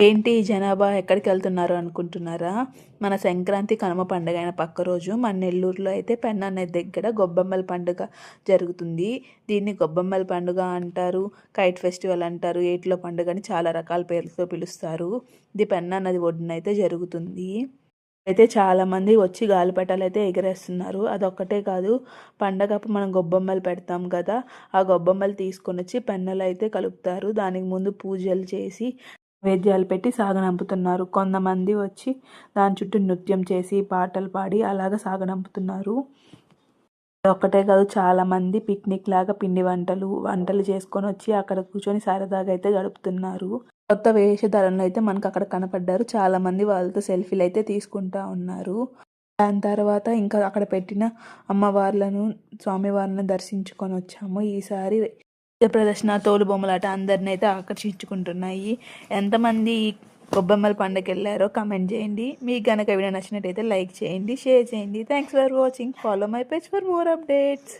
ఏంటి ఈ జనాభా? ఎక్కడికి వెళ్తున్నారు అనుకుంటున్నారా? మన సంక్రాంతి కనుమ పండుగ అయిన పక్క రోజు మన నెల్లూరులో అయితే పెన్న అనే దగ్గర గొబ్బెమ్మల పండుగ జరుగుతుంది. దీన్ని గొబ్బమ్మల పండుగ అంటారు కైట్ ఫెస్టివల్ అంటారు ఏట్లో పండుగ అని చాలా రకాల పేర్లతో పిలుస్తారు. ఇది పెన్న నది ఒడ్డున అయితే జరుగుతుంది. అయితే చాలామంది వచ్చి గాలిపటాలు అయితే ఎగరేస్తున్నారు. అదొక్కటే కాదు పండగప్పుడు మనం గొబ్బెమ్మలు పెడతాం కదా ఆ గొబ్బెమ్మలు తీసుకొని వచ్చి పెన్నలు అయితే కలుపుతారు. దానికి ముందు పూజలు చేసి వేద్యాలు పెట్టి సాగనంపుతున్నారు. కొంతమంది వచ్చి దాని చుట్టూ నృత్యం చేసి పాటలు పాడి అలాగ సాగనంపుతున్నారు. ఒక్కటే కాదు చాలామంది పిక్నిక్ లాగా పిండి వంటలు వంటలు చేసుకొని వచ్చి అక్కడ కూర్చొని సరదాగా అయితే గడుపుతున్నారు. కొత్త వేషధారణలు అయితే మనకు అక్కడ కనపడ్డారు. చాలామంది వాళ్ళతో సెల్ఫీలు అయితే తీసుకుంటా ఉన్నారు. దాని తర్వాత ఇంకా అక్కడ పెట్టిన అమ్మవార్లను స్వామివారిని దర్శించుకొని వచ్చాము. ఈసారి ప్రదర్శన తోలు బొమ్మలాట అందరిని అయితే ఆకర్షించుకుంటున్నాయి. ఎంతమంది ఈ గొబ్బెమ్మల పండుగకి వెళ్ళారో కమెంట్ చేయండి. మీకు కనుక వీడియో నచ్చినట్టయితే లైక్ చేయండి షేర్ చేయండి. Thanks for watching follow my page for more updates